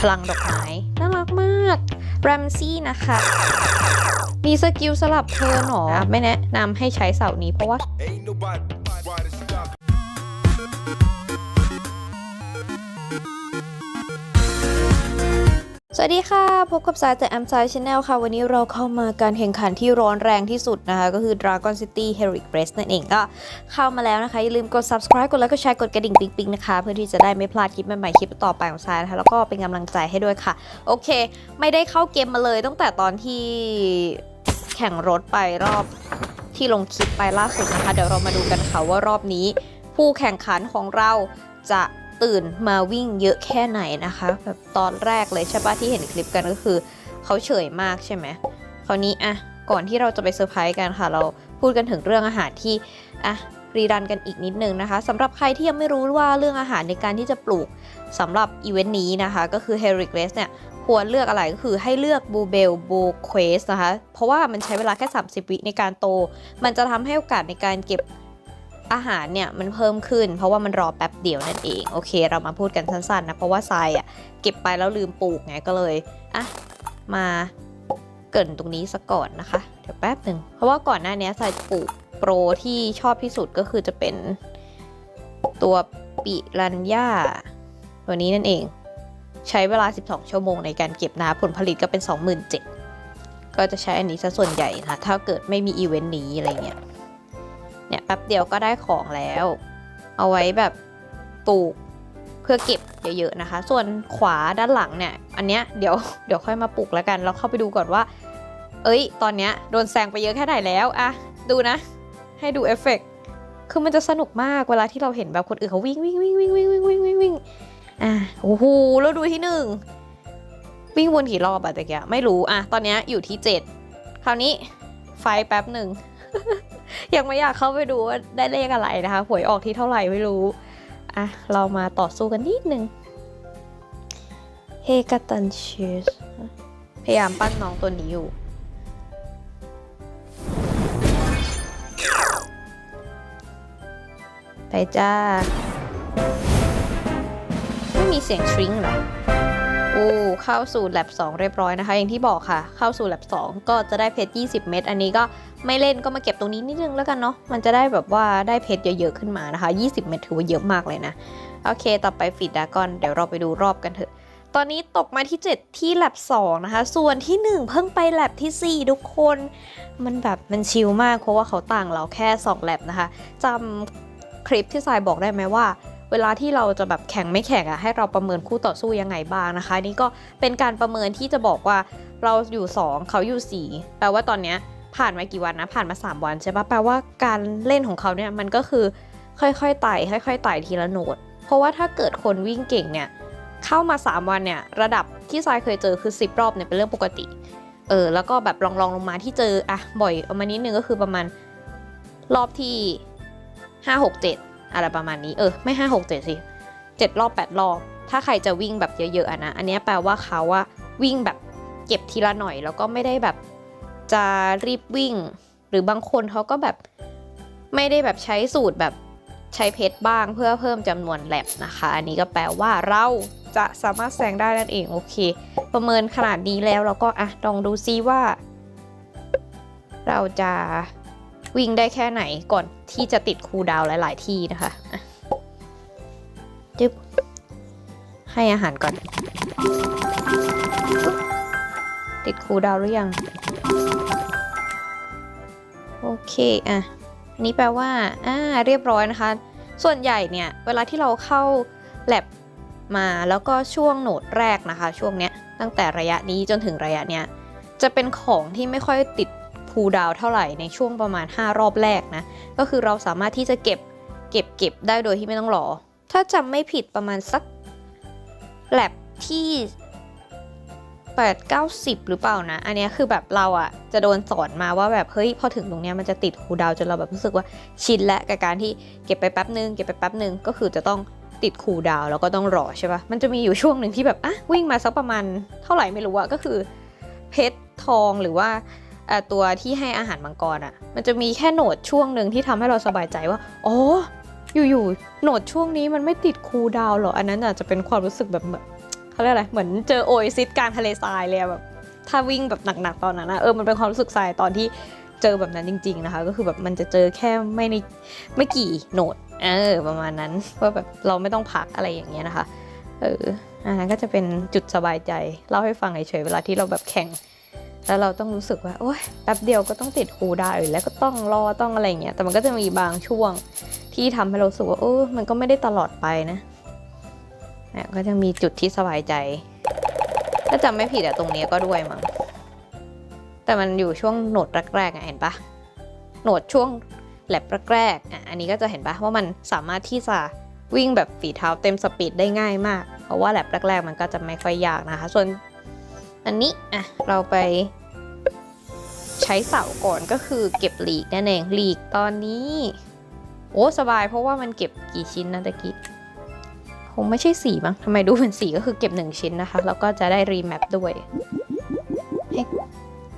พลังดอกไม้น่ารักมากแรมซี่นะคะ มีสกิลสลับเธอหนหรอไม่แนะนำให้ใช้เสานี้เพราะว่า Thank you. วัสดีค่ะ พบกับสายจากแอมไซชแนลค่ะ วันนี้เราเข้ามาการแข่งขันที่ร้อนแรงที่สุดนะคะ ก็คือ Dragon City Heroic Race นั่นเองก็เข้ามาแล้วนะคะ อย่าลืมกด subscribe กดไลค์กดแชร์กดกระดิ่งปิ๊งๆนะคะ เพื่อที่จะได้ไม่พลาดคลิปใหม่ๆคลิปต่อไปของสายนะคะ แล้วก็เป็นกำลังใจให้ด้วยค่ะ โอเค ไม่ได้เข้าเกมมาเลยตั้งแต่ตอนที่แข่งรถไปรอบที่ลงคลิปไปล่าสุดนะคะ เดี๋ยวเรามาดูกันค่ะว่ารอบนี้ ผู้แข่งขันของเราจะ ตื่นมาวิ่งเยอะแค่ไหนนะคะ แบบตอนแรกเลยใช่ปะที่เห็นคลิปกันก็คือ เขาเฉยมากใช่ไหมคราวนี้อะก่อนที่เราจะไปเซอร์ไพรส์กันค่ะ เราพูดกันถึงเรื่องอาหารที่อะรีรันกันอีกนิดนึงนะคะสำหรับใครที่ยังไม่รู้ว่าเรื่องอาหารในการที่จะปลูกสำหรับอีเวนต์นี้นะคะ ก็คือ h e r i c r a c e เนี่ยควรเลือกอะไรก็คือให้เลือกบูเบลบูเควสนะคะ เพราะว่ามันใช้เวลาแค่ 30 วิในการโต มันจะทำให้โอกาสในการเก็บ อาหารเนี่ยมันเพิ่มขึ้น เพราะว่ามันรอแป๊บเดียวนั่นเอง โอเค เรามาพูดกันสั้นๆนะ เพราะว่าทรายอะเก็บไปแล้วลืมปลูกไงก็เลยอะมาเกินตรงนี้ซะก่อนนะคะ เดี๋ยวแป๊บหนึ่งเพราะว่าก่อนหน้านี้ทรายปลูกโปรที่ชอบที่สุดก็คือจะเป็นตัวปิรันย่าตัวนี้นั่นเอง ใช้เวลา 12 ชั่วโมงในการเก็บนะผลผลิตก็เป็น 27,000ก็จะใช้อันนี้ซะส่วนใหญ่นะถ้าเกิดไม่มีอีเวนต์นี้อะไรเงี้ย เนี่ยแป๊บเดียวก็ได้ของแล้ว เอาไว้แบบปลูกเพื่อเก็บเยอะๆนะคะ ส่วนขวาด้านหลังเนี่ย อันเนี้ยเดี๋ยวเดี๋ยวค่อยมาปลูกแล้วกัน เราเข้าไปดูก่อนว่า เอ้ย ตอนเนี้ยโดนแซงไปเยอะแค่ไหนแล้วอะดูนะ ให้ดูเอฟเฟกต์คือมันจะสนุกมากเวลาที่เราเห็นแบบคนอื่นเขาวิ่งวิ่งวิ่งวิ่งวิ่งวิ่งวิ่งวิ่งวิ่งอะโอ้โหแล้วดูที่หนึ่งวิ่งวนกี่รอบอะตะกียไม่รู้อะตอนเนี้ยอยู่ที่เจ็ดคราวนี้ไฟแป๊บหนึ่ง ยังไม่อยากเข้าไปดูว่าได้เลขอะไรนะคะหวยออกที่เท่าไหร่ไม่รู้อะเรามาต่อสู้กันนิดนึงเฮกาตันชิสพยายามปั้นน้องตัวนี้อยู่ ไปจ้า ไม่มีเสียงทริงหรอ เข้าสู่แลบ2 เรียบร้อยนะคะ อย่างที่บอกค่ะ เข้าสู่แลบ2 ก็จะได้เพชร 20 เม็ด อันนี้ก็ไม่เล่นก็มาเก็บตรงนี้นิดนึงแล้วกันเนาะ มันจะได้แบบว่าได้เพชรเยอะๆขึ้นมานะคะ 20 เม็ดถือว่าเยอะมากเลยนะ โอเค ต่อไปฟีดดากอน เดี๋ยวเราไปดูรอบกันเถอะ ตอนนี้ตกมาที่ 7 ที่แลบ2 นะคะ ส่วนที่ 1 เพิ่งไปแลบทีสี่4 ทุกคน มันแบบมันชิลมากเพราะว่าเขาต่างเราแค่2แลบนะคะจำคลิปที่ทรายบอกได้ไหมว่า เวลาที่เราจะแบบแข่งไม่แข่งอะให้เราประเมินคู่ต่อสู้ยังไงบ้างนะคะ นี่ก็เป็นการประเมินที่จะบอกว่าเราอยู่ 2 เขาอยู่ 4 แปลว่าตอนเนี้ยผ่านมากี่วันนะ ผ่านมา 3 วันใช่ปะแปลว่าการเล่นของเขาเนี่ยมันก็คือค่อยๆไต่ค่อยๆไต่ทีละโหนด เพราะว่าถ้าเกิดคนวิ่งเก่งเนี่ยเข้ามา 3 วันเนี่ยระดับที่ทรายเคยเจอคือ 10 รอบเนี่ยเป็นเรื่องปกติเออแล้วก็แบบลองลองลงมาที่เจออะบ่อยเอามานิดนึงก็คือประมาณรอบที่ 5 6 7 อะไรประมาณนี้เออไม่5 6 7สิ7รอบ8รอบ ถ้าใครจะวิ่งแบบเยอะๆนะอันนี้แปลว่าเขาว่าวิ่งแบบเก็บทีละหน่อย แล้วก็ไม่ได้แบบจะรีบวิ่ง หรือบางคนเขาก็แบบไม่ได้แบบใช้สูตรแบบใช้เพชรบ้างเพื่อเพิ่มจำนวนแลบนะคะ อันนี้ก็แปลว่าเราจะสามารถแซงได้นั่นเองโอเค ประเมินขนาดนี้แล้วเราก็อะลองดูซิว่า เราจะ วิ่งได้แค่ไหนก่อนที่จะติดคูดาวหลาย ๆ ที่นะคะจึ๊บให้อาหารก่อน ติดคูดาวหรือยัง โอเคอะนนี้แปลว่าอ่าเรียบร้อยนะคะ ส่วนใหญ่เนี่ย เวลาที่เราเข้าแลบมาแล้วก็ช่วงโหนดแรกนะคะ ช่วงเนี้ยตั้งแต่ระยะนี้จนถึงระยะเนี้ยจะเป็นของที่ไม่ค่อยติด คูลดาวน์เท่าไหร่ในช่วงประมาณ 5 รอบแรกนะ ก็คือเราสามารถที่จะเก็บเก็บเก็บได้โดยที่ไม่ต้องรอ ถ้าจำไม่ผิดประมาณสักแลบที่8 90 หรือเปล่านะ อันนี้คือแบบเราอะจะโดนสอนมาว่าแบบเฮ้ยพอถึงตรงเนี้ยมันจะติดคูลดาวน์จนเราแบบรู้สึกว่าชินและกับการที่เก็บไปแป๊บนึงเก็บไปแป๊บนึงก็คือจะต้องติดคูลดาวน์แล้วก็ต้องรอใช่ปะมันจะมีอยู่ช่วงหนึ่งที่แบบอะวิ่งมาสักประมาณเท่าไหร่ไม่รู้อะก็คือเพชรทองหรือว่า ตัวที่ให้อาหารมังกรอะมันจะมีแค่โหนดช่วงหนึ่งที่ทำให้เราสบายใจว่าอ๋ออยู่ๆโหนดช่วงนี้มันไม่ติดคูดาวหรอ อันนั้นอาจจะเป็นความรู้สึกแบบเขาเรียกอะไร เหมือนเจอโอเอซิสกลางทะเลทรายเลยแบบถ้าวิ่งแบบหนักๆตอนนั้นนะเออมันเป็นความรู้สึกทรายตอนที่เจอแบบนั้นจริง ๆนะคะ ก็คือแบบมันจะเจอแค่ไม่ในไม่กี่โหนดเออประมาณนั้นว่าแบบเราไม่ต้องพักอะไรอย่างเงี้ยนะคะ เอออันนั้นก็จะเป็นจุดสบายใจเล่าให้ฟังเฉยๆเวลาที่เราแบบแข่ง แล้วเราต้องรู้สึกว่าโอ๊ยแป๊บเดียวก็ต้องติดคูลดาวน์อยู่แล้วก็ต้องรอต้องอะไรเงี้ยแต่มันก็จะมีบางช่วงที่ทำให้เราสึกว่าเออมันก็ไม่ได้ตลอดไปนะเนี่ยก็จะมีจุดที่สบายใจถ้าจำไม่ผิดอะตรงนี้ก็ด้วยมั้งแต่มันอยู่ช่วงโหนดแรกๆอะเห็นปะโหนดช่วงแลบแรกๆอะอันนี้ก็จะเห็นปะว่ามันสามารถที่จะวิ่งแบบฝีเท้าเต็มสปีดได้ง่ายมาก เพราะว่าแลบแรกๆ มันก็จะไม่ค่อยยากนะคะ ส่วน อันนี้อะเราไปใช้เสาก่อนก็คือเก็บหลีกนั่นเองหลีกตอนนี้ โอ้สบายเพราะว่ามันเก็บกี่ชิ้นนะตะกี้คงไม่ใช่สี่มั้งทำไมดูเป็นสี่ก็คือเก็บหนึ่งชิ้นนะคะ แล้วก็จะได้รีแมปด้วยให้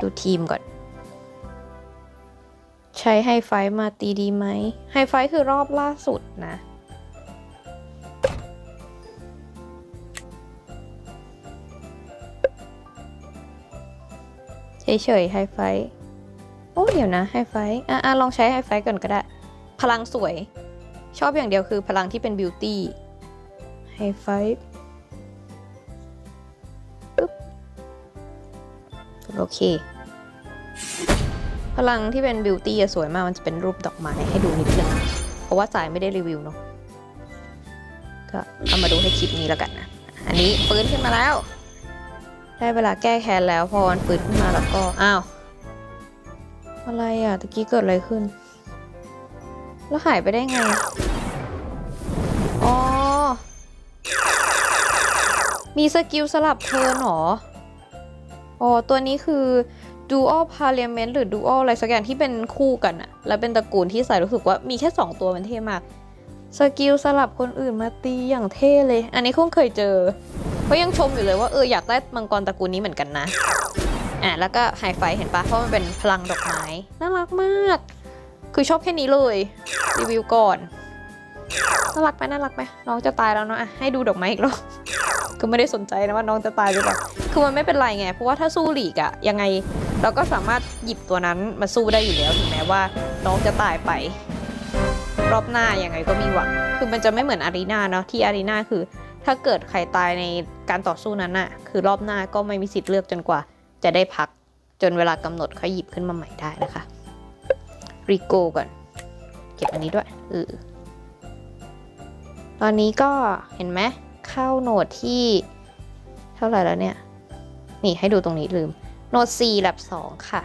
ดูทีมก่อน ใช้ไฮไฟมาตีดีไหมไฮไฟคือรอบล่าสุดนะ เฉยๆไฮไฟว์โอ้เดี๋ยวนะไฮไฟว์อะลองใช้ไฮไฟว์ก่อนก็ได้ พลังสวย ชอบอย่างเดียวคือพลังที่เป็นบิวตี้ไฮไฟว์ปึ๊บโอเค พลังที่เป็นบิวตี้สวยมากมันจะเป็นรูปดอกไม้ให้ดูนิดนึงเพราะว่าสายไม่ได้รีวิวเนาะก็เอามาดูให้คลิปนี้แล้วกันนะ อันนี้ฟื้นขึ้นมาแล้ว ได้เวลาแก้แค้นแล้วพอมันฟื้นขึ้นมาแล้วก็ อ้าว อะไรอะตะกี้เกิดอะไรขึ้น แล้วหายไปได้ไง อ๋อ มีสกิลสลับเทิร์นเหรอ อ๋อ ตัวนี้คือ Dual Parliament หรือ Dual อะไรสักอย่างที่เป็นคู่กันอะแล้วเป็นตระกูลที่ใส่รู้สึกว่ามีแค่ 2 ตัวมันเท่มาก สกิลสลับคนอื่นมาตีอย่างเท่เลย อันนี้คงเคยเจอ ก็ยังชมอยู่เลยว่าเอออยากได้มังกรตระกูลนี้เหมือนกันนะอะแล้วก็ไฮไฟเห็นปะเพราะมันเป็นพลังดอกไม้น่ารักมาก คือชอบแค่นี้เลยรีวิวก่อนน่ารักไหมน่ารักไหมน้องจะตายแล้วเนาะอะให้ดูดอกไม้อีกรอบคือไม่ได้สนใจนะว่าน้องจะตายหรือเปล่าคือมันไม่เป็นไรไงเพราะว่าถ้าสู้หลีกอะยังไงเราก็สามารถหยิบตัวนั้นมาสู้ได้อยู่แล้วถึงแม้ว่าน้องจะตายไป รอบหน้ายังไงก็มีหวังคือมันจะไม่เหมือนอารีนาเนาะที่อารีนาคือ ถ้าเกิดใครตายในการต่อสู้นั้นอะคือรอบหน้าก็ไม่มีสิทธิ์เลือกจนกว่า จะได้พักจนเวลากำหนดค่อยหยิบขึ้นมาใหม่ได้นะคะรีโกก่อน เก็บอันนี้ด้วยเออตอนนี้ก็เห็นไหมเข้าโหนดที่เท่าไหร่แล้วเนี่ย นี่ให้ดูตรงนี้ลืม โหนด4แลบ2 ค่ะ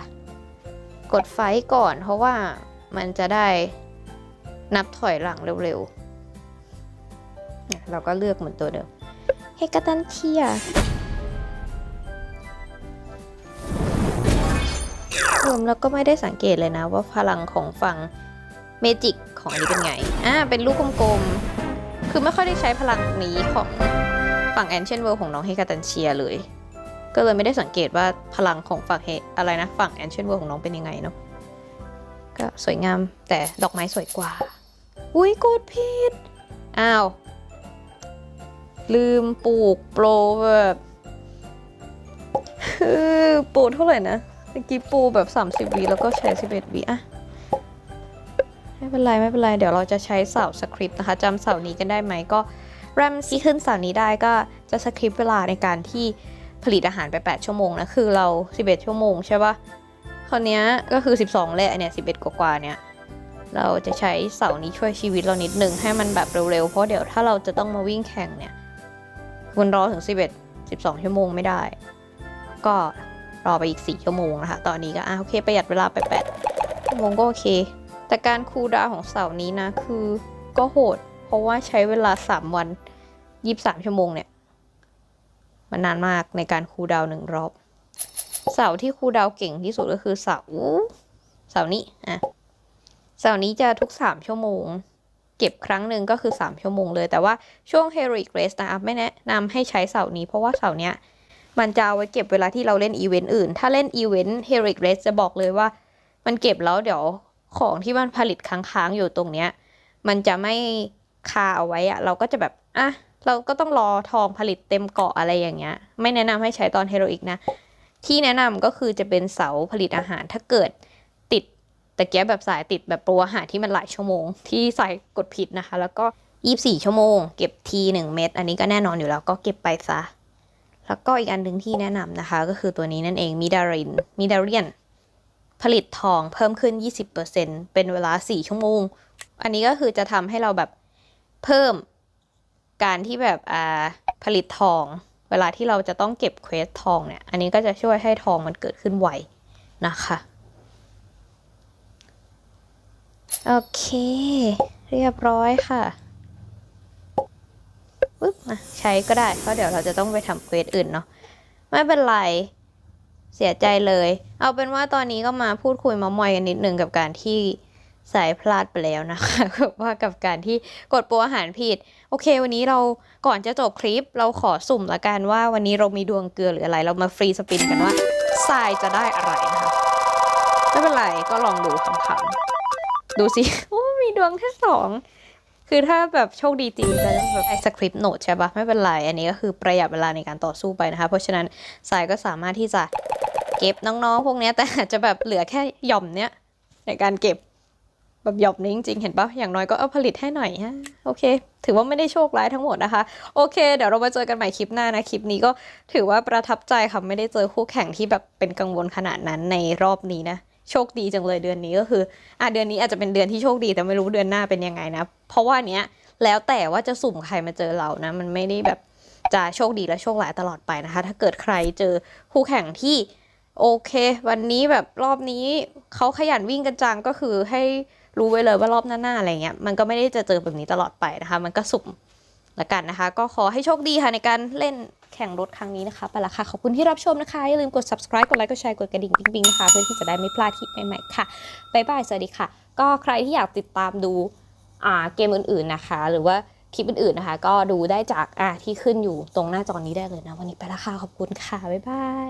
กดไฟก่อนเพราะว่ามันจะได้นับถอยหลังเร็วๆ เนี่ยเราก็เลือกเหมือนตัวเดิมเฮกาตันเทียรวมแล้วก็ไม่ได้สังเกตเลยนะว่าพลังของฝั่งเมจิกของอันนี้เป็นไง อ่า เป็นลูกกลมๆ คือไม่ค่อยได้ใช้พลังนี้ของฝั่งแอนเชนเวิร์ของน้องเฮกาตันเชียเลย ก็เลยไม่ได้สังเกตว่าพลังของฝั่งเฮอะไรนะ ฝั่งแอนเชนเวิร์ของน้องเป็นยังไงเนาะ ก็สวยงามแต่ดอกไม้สวยกว่า อุ้ยกดผิด อ้าว ลืมปลูกโปรแบบปลูกเท่าไหร่นะเมื่อกี้ปลูกแบบ 30วีแล้วก็ใช้ 11วีอะไม่เป็นไร ไม่เป็นไร เดี๋ยวเราจะใช้เสาสคริปต์นะคะจำเสานี้กันได้ไหมก็แรมที่ขึ้นเสานี้ได้ก็จะสคริปต์เวลาในการที่ผลิตอาหารไป 8 ชั่วโมงนะ คือเรา 11 ชั่วโมงใช่ปะคราวนี้ก็คือ 12แหละเนี่ย 11 กว่าๆเนี่ย เราจะใช้เสานี้ช่วยชีวิตเรานิดนึงให้มันแบบเร็วๆ เพราะเดี๋ยวถ้าเราจะต้องมาวิ่งแข่งเนี่ย มันรอถึง 11 12 ชั่วโมงไม่ได้ ก็รอไปอีก 4 ชั่วโมงนะคะ ตอนนี้ก็อะโอเคประหยัดเวลาไป 8 ชั่วโมงก็โอเค แต่การคูลดาวของเสานี้นะ คือก็โหด เพราะว่าใช้เวลา 3 วัน 23 ชั่วโมงเนี่ย มันนานมากในการคูลดาวหนึ่งรอบ เสาที่คูลดาวเก่งที่สุดก็คือเสาเสานี้อะเสาร์นี้จะทุก 3 ชั่วโมง เก็บครั้งหนึ่งก็คือ 3 ชั่วโมงเลย แต่ว่าช่วง Heroic Race นะครับไม่แนะนำให้ใช้เสาร์นี้ เพราะว่าเสาร์เนี้ยมันจะเอาไว้เก็บเวลาที่เราเล่นอีเวนต์อื่น ถ้าเล่นอีเวนต์ Heroic Race จะบอกเลยว่า มันเก็บแล้วเดี๋ยวของที่มันผลิตค้างๆอยู่ตรงเนี้ยมันจะไม่คาเอาไว้อะเราก็จะแบบอะเราก็ต้องรอทองผลิตเต็มเกาะอะไรอย่างเงี้ย ไม่แนะนำให้ใช้ตอนเฮโรอีกนะ ที่แนะนำก็คือจะเป็นเสาผลิตอาหารถ้าเกิด ติดตะเกียบแบบสายติดแบบโปรอาหารที่มันหลายชั่วโมง ที่ใส่กดผิดนะคะ แล้วก็ 24 ชั่วโมง เก็บทีหนึ่งเม็ดอันนี้ก็แน่นอนอยู่แล้วก็เก็บไปซะ แล้วก็อีกอันหนึ่งที่แนะนำนะคะ ก็คือตัวนี้นั่นเองมิดารินมิดาเรียนผลิตทองเพิ่มขึ้น 20%เป็นเวลา 4 ชั่วโมง อันนี้ก็คือจะทำให้เราแบบเพิ่มการที่แบบอ่าผลิตทอง เวลาที่เราจะต้องเก็บเควสทองเนี่ย อันนี้ก็จะช่วยให้ทองมันเกิดขึ้นไวนะคะ โอเค เรียบร้อยค่ะปึ๊บอะใช้ก็ได้ เพราะเดี๋ยวเราจะต้องไปทำเควสอื่นเนาะไม่เป็นไร เสียใจเลย เอาเป็นว่าตอนนี้ก็มาพูดคุยมามอยกันนิดนึงกับการที่สายพลาดไปแล้วนะคะแบบว่ากับการที่กดโปรอาหารผิด โอเค วันนี้เราก่อนจะจบคลิป เราขอสุ่มละกันว่าวันนี้เรามีดวงเกลือหรืออะไร เรามาฟรีสปินกันว่าทรายจะได้อะไรนะคะไม่เป็นไรก็ลองดูคำๆ ดูสิโอ้มีดวงแค่สองคือถ้าแบบโชคดีจริงจะได้แบบไอ้สคริปต์โน้ตใช่ปะไม่เป็นไร อันนี้ก็คือประหยัดเวลาในการต่อสู้ไปนะคะ เพราะฉะนั้นสายก็สามารถที่จะเก็บน้องๆ พวกนี้แต่อาจจะแบบเหลือแค่หย่อมเนี้ยในการเก็บแบบหย่อมนี้จริงๆ เห็นปะอย่างน้อยก็เอาผลิตให้หน่อยฮะ โอเค ถือว่าไม่ได้โชคร้ายทั้งหมดนะคะ โอเค เดี๋ยวเรามาเจอกันใหม่คลิปหน้านะ คลิปนี้ก็ถือว่าประทับใจค่ะ ไม่ได้เจอคู่แข่งที่แบบเป็นกังวลขนาดนั้นในรอบนี้นะ โชคดีจังเลยเดือนนี้ก็คืออะเดือนนี้อาจจะเป็นเดือนที่โชคดีแต่ไม่รู้เดือนหน้าเป็นยังไงนะ เพราะว่าเนี้ยแล้วแต่ว่าจะสุ่มใครมาเจอเรานะ มันไม่ได้แบบจะโชคดีและโชคร้ายตลอดไปนะคะ ถ้าเกิดใครเจอคู่แข่งที่โอเค วันนี้แบบรอบนี้เขาขยันวิ่งกันจังก็คือให้รู้ไว้เลยว่ารอบหน้าๆอะไรเงี้ยมันก็ไม่ได้จะเจอแบบนี้ตลอดไปนะคะ มันก็สุ่มละกันนะคะ ก็ขอให้โชคดีค่ะในการเล่น แข่งรถครั้งนี้นะคะไปละค่ะ ขอบคุณที่รับชมนะคะ อย่าลืมกด subscribe กดไลค์ กดแชร์ กดกระดิ่งปิ๊งๆนะคะ เพื่อที่จะได้ไม่พลาดคลิปใหม่ๆค่ะบ๊ายบาย สวัสดีค่ะ ก็ใครที่อยากติดตามดูอ่าเกมอื่นๆนะคะ หรือว่าคลิปอื่นๆนะคะ ก็ดูได้จากอ่าที่ขึ้นอยู่ตรงหน้าจอนี้ได้เลยนะ วันนี้ไปละค่ะ ขอบคุณค่ะ บ๊ายบาย